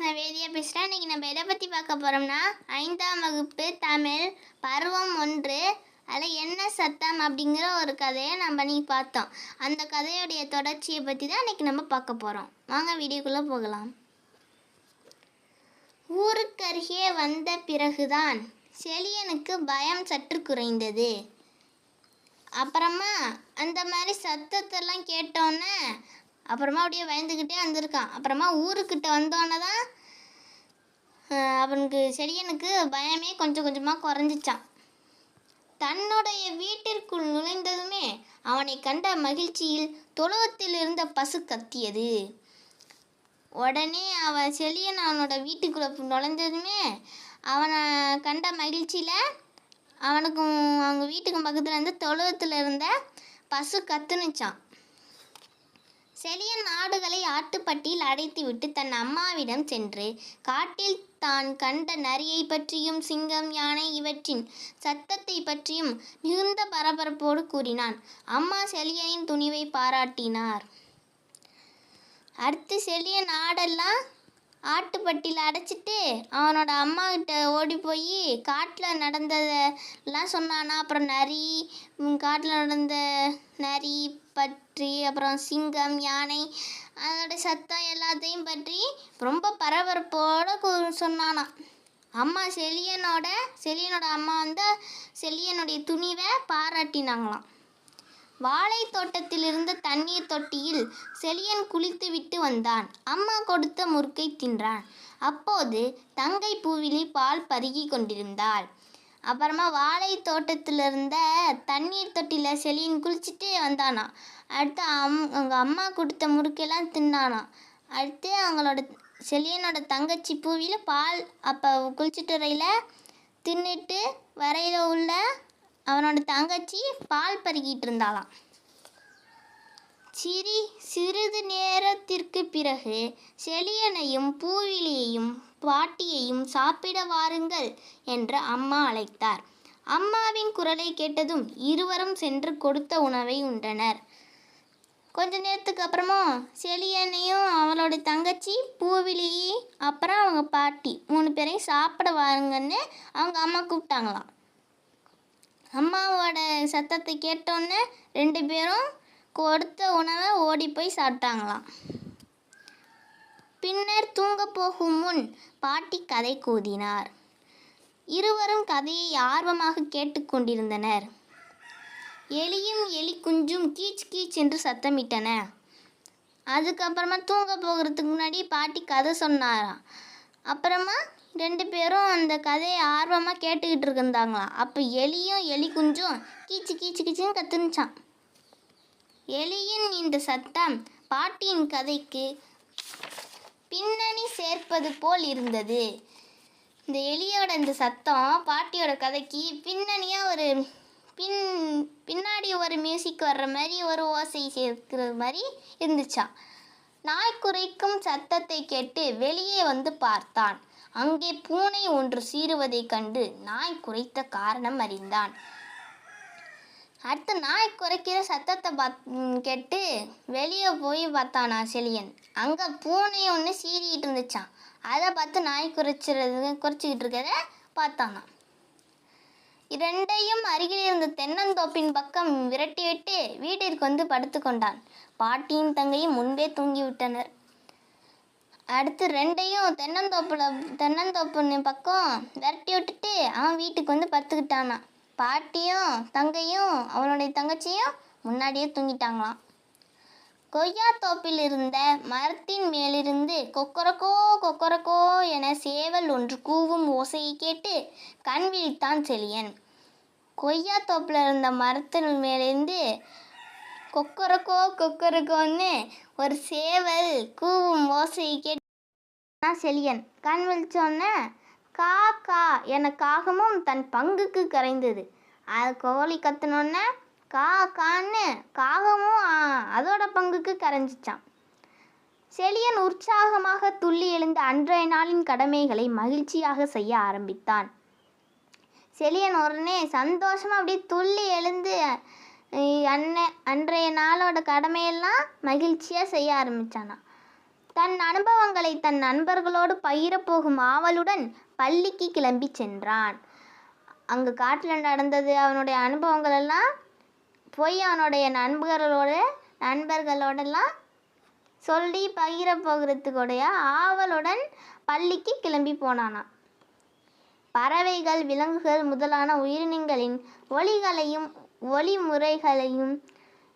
நான் வேதியா பேசுகிறேன் இன்றைக்கி நம்ம எதை பற்றி பார்க்க போகிறோம்னா ஐந்தாம் வகுப்பு தமிழ் பருவம் ஒன்று அதில் என்ன சத்தம் அப்படிங்கிற ஒரு கதையை நம்ம நீ பார்த்தோம். அந்த கதையுடைய தொடர்ச்சியை பற்றி தான் இன்றைக்கி நம்ம பார்க்க போகிறோம் வாங்க வீடியோக்குள்ளே போகலாம். ஊருக்கருகே வந்த பிறகுதான் செழியனுக்கு பயம் சற்று குறைந்தது. அப்புறமா அந்த மாதிரி சத்தத்தெல்லாம் கேட்டோன்னே அப்புறமா அப்படியே பயந்துக்கிட்டே வந்திருக்கான். அப்புறமா ஊருக்கிட்ட வந்தோன்னே தான் அவனுக்கு செடியனுக்கு பயமே கொஞ்சம் கொஞ்சமாக குறைஞ்சிச்சான். தன்னுடைய வீட்டிற்குள் நுழைந்ததுமே அவனை கண்ட மகிழ்ச்சியில் தொழுவத்தில் இருந்த பசு கத்தியது. உடனே அவன் செழியன் அவனோட வீட்டுக்குள்ளே நுழைஞ்சதுமே அவனை கண்ட மகிழ்ச்சியில் அவனுக்கும் அவங்க வீட்டுக்கும் பக்கத்தில் இருந்து தொழுவத்தில் இருந்த பசு கத்துனுச்சான். செழியன் ஆடுகளை ஆட்டுப்பட்டியில் அடைத்துவிட்டு தன் அம்மாவிடம் சென்று காட்டில் தான் கண்ட நரியை பற்றியும் சிங்கம் யானை இவற்றின் சத்தத்தை பற்றியும் மிகுந்த பரபரப்போடு கூறினான். அம்மா செழியனின் துணிவை பாராட்டினார். அடுத்து செழியன் ஆடெல்லாம் ஆட்டுப்பட்டியில் அடைச்சிட்டு அவனோட அம்மா கிட்ட ஓடி போய் காட்டில் நடந்ததெல்லாம் சொன்னானா அப்புறம் நரி காட்டில் நடந்த நரி பற்றி அப்புறம் சிங்கம் யானை அதோட சத்தம் எல்லாத்தையும் பற்றி ரொம்ப பரபரப்போட சொன்னானா. அம்மா செழியனோட செழியனோட அம்மா வந்து செழியனுடைய துணிவை பாராட்டினாங்களாம். வாழை தோட்டத்திலிருந்த தண்ணீர் தொட்டியில் செழியன் குளித்துவிட்டு வந்தான். அம்மா கொடுத்த முறுக்கை தின்றான். அப்போது தங்கை பூவிலி பால் பருகி கொண்டிருந்தாள். அப்புறமா வாழை தோட்டத்தில் இருந்த தண்ணீர் தொட்டியில் செழியன் குளிச்சுட்டு வந்தானா. அடுத்து அம் அவங்க அம்மா கொடுத்த முறுக்கெல்லாம் தின்னானா. அடுத்து அவங்களோட செழியனோட தங்கச்சி பூவியில் பால் அப்போ குளிச்சுட்டு வரையில் தின்னுட்டு வரையில் உள்ள அவனோட தங்கச்சி பால் பருகிட்டு இருந்தாளாம். சிறி சிறிது நேரத்திற்கு பிறகு செழியனையும் பூவிலியையும் பாட்டியையும் சாப்பிட வாருங்கள் என்று அம்மா அழைத்தார். அம்மாவின் குரலை கேட்டதும் இருவரும் சென்று கொடுத்த உணவை உண்டனர். கொஞ்ச நேரத்துக்கு அப்புறமா செழியனையும் அவளோட தங்கச்சி பூவிலி அப்புறம் அவங்க பாட்டி மூணு பேரையும் சாப்பிட வாருங்கன்னு அவங்க அம்மா கூப்பிட்டாங்களாம். அம்மாவோட சத்தத்தை கேட்டோன்னே ரெண்டு பேரும் கொடுத்த உணவை ஓடி போய் சாப்பிட்டாங்களாம். பின்னர் தூங்க போகும் முன் பாட்டி கதை கூதினார். இருவரும் கதையை ஆர்வமாக கேட்டுக்கொண்டிருந்தனர் எலியும் எலி குஞ்சும் கீச் கீச் என்று சத்தமிட்டன. அதுக்கப்புறமா தூங்க போகிறதுக்கு முன்னாடி பாட்டி கதை சொன்னாராம். அப்புறமா ரெண்டு பேரும் அந்த கதையை ஆர்வமாக கேட்டுக்கிட்டு இருந்தாங்களாம் அப்போ எலியும் எலி குஞ்சும் கீச்சு கீச்சு கீச்சுன்னு கத்துனுச்சான் எலியின் இந்த சத்தம் பாட்டியின் கதைக்கு பின்னணி சேர்ப்பது போல் இருந்தது. இந்த எலியோட இந்த சத்தம் பாட்டியோட கதைக்கு பின்னணியாக ஒரு பின் பின்னாடி ஒரு மியூசிக் வர்ற மாதிரி ஒரு ஓசை சேர்க்கிற மாதிரி இருந்துச்சான் நாய் குறைக்கும் சத்தத்தை கேட்டு வெளியே வந்து பார்த்தான். அங்கே பூனை ஒன்று சீறுவதைக் கண்டு நாய் குறைத்த காரணம் அறிந்தான். அடுத்து நாய் குறைக்கிற சத்தத்தை பாத் கேட்டு வெளியே போய் பார்த்தானா செழியன் அங்கே பூனை ஒன்று சீறிக்கிட்டு இருந்துச்சான் அதை பார்த்து நாய் குறைச்சிறது குறைச்சிக்கிட்டு இருக்கிறத பார்த்தானா இரண்டையும் அருகில் இருந்த தென்னந்தோப்பின் பக்கம் விரட்டிவிட்டு வீட்டிற்கு வந்து படுத்துக்கொண்டான் பாட்டியும் தங்கையும் முன்பே தூங்கிவிட்டனர். அடுத்து ரெண்டையும் தென்னந்தோப்புல தென்னந்தோப்பு பக்கம் விரட்டி விட்டுட்டு அவன் வீட்டுக்கு வந்து படுத்துக்கிட்டானா. பாட்டியும் தங்கையும் அவனுடைய தங்கச்சியும் முன்னாடியே தூங்கிட்டாங்களாம். கொய்யா தோப்பில் இருந்த மரத்தின் மேலிருந்து கொக்கரக்கோ கொக்கரக்கோ என சேவல் ஒன்று கூவும் ஓசையை கேட்டு கண் விழித்தான் செழியன். கொய்யா தோப்பில் இருந்த மரத்தின் மேலிருந்து கொக்கரக்கோ கொக்கரக்கோன்னு ஒரு சேவல் கூவும் ஓசையை கேட்டு நான் செழியன். கண் விழிச்சோன்னே கா கா என காகமும் தன் பங்குக்கு கரைந்தது. அது கோழி கத்துனோன்னே கா கான்னு காகமும் அதோட பங்குக்கு கரைஞ்சிச்சான் செழியன் உற்சாகமாக துள்ளி எழுந்த அன்றைய நாளின் கடமைகளை மகிழ்ச்சியாக செய்ய ஆரம்பித்தான். செழியன் உடனே சந்தோஷமாக அப்படியே துள்ளி எழுந்து அஹ், அன்னை அன்றைய நாளோட கடமையெல்லாம் மகிழ்ச்சியாக செய்ய ஆரம்பித்தானா தன் அனுபவங்களை தன் நண்பர்களோடு பகிரப்போகும் ஆவலுடன் பள்ளிக்கு கிளம்பி சென்றான். அங்கு காட்டில் நடந்தது அவனுடைய அனுபவங்கள் எல்லாம் போய் அவனுடைய நண்பர்களோட நண்பர்களோடெல்லாம் சொல்லி பகிர போகிறதுக்குடைய ஆவலுடன் பள்ளிக்கு கிளம்பி போனானாம். பறவைகள் விலங்குகள் முதலான உயிரினங்களின் ஒலிகளையும் ஒளி முறைகளையும்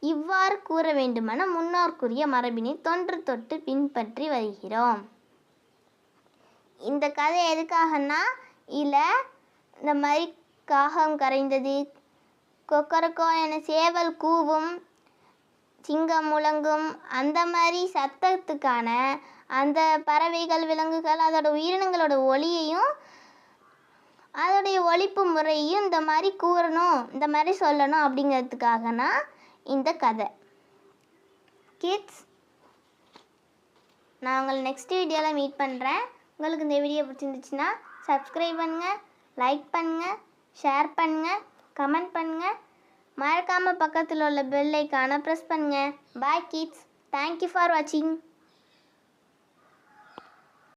இவ்வாறு கூற வேண்டுமென முன்னோர்க்குரிய மரபினை தொன்று தொட்டு பின்பற்றி வருகிறோம். இந்த கதை எதுக்காகன்னா இல்லை இந்த மாதிரி காகம் கரைந்தது கொக்கரக்கோ என சேவல் கூவும் சிங்கம் முழங்கும் அந்த மாதிரி சத்தத்துக்கான அந்த பறவைகள் விலங்குகள் அதோட உயிரினங்களோட ஒளியையும் அதோடைய ஒழிப்பு முறையும் இந்த மாதிரி கூறணும் இந்த மாதிரி சொல்லணும் அப்படிங்கிறதுக்காகனா இந்த கதை. கிட்ஸ் நான் உங்களை நெக்ஸ்ட் வீடியோவில் மீட் பண்ணுறேன் உங்களுக்கு இந்த வீடியோ பிடிச்சிருந்துச்சுன்னா சப்ஸ்கிரைப் பண்ணுங்கள் லைக் பண்ணுங்கள் ஷேர் பண்ணுங்கள் கமெண்ட் பண்ணுங்கள் மறக்காமல் பக்கத்தில் உள்ள பெல் ஐக்கானை ப்ரெஸ் பண்ணுங்கள் பாய் கிட்ஸ் தேங்க்யூ ஃபார் வாட்சிங்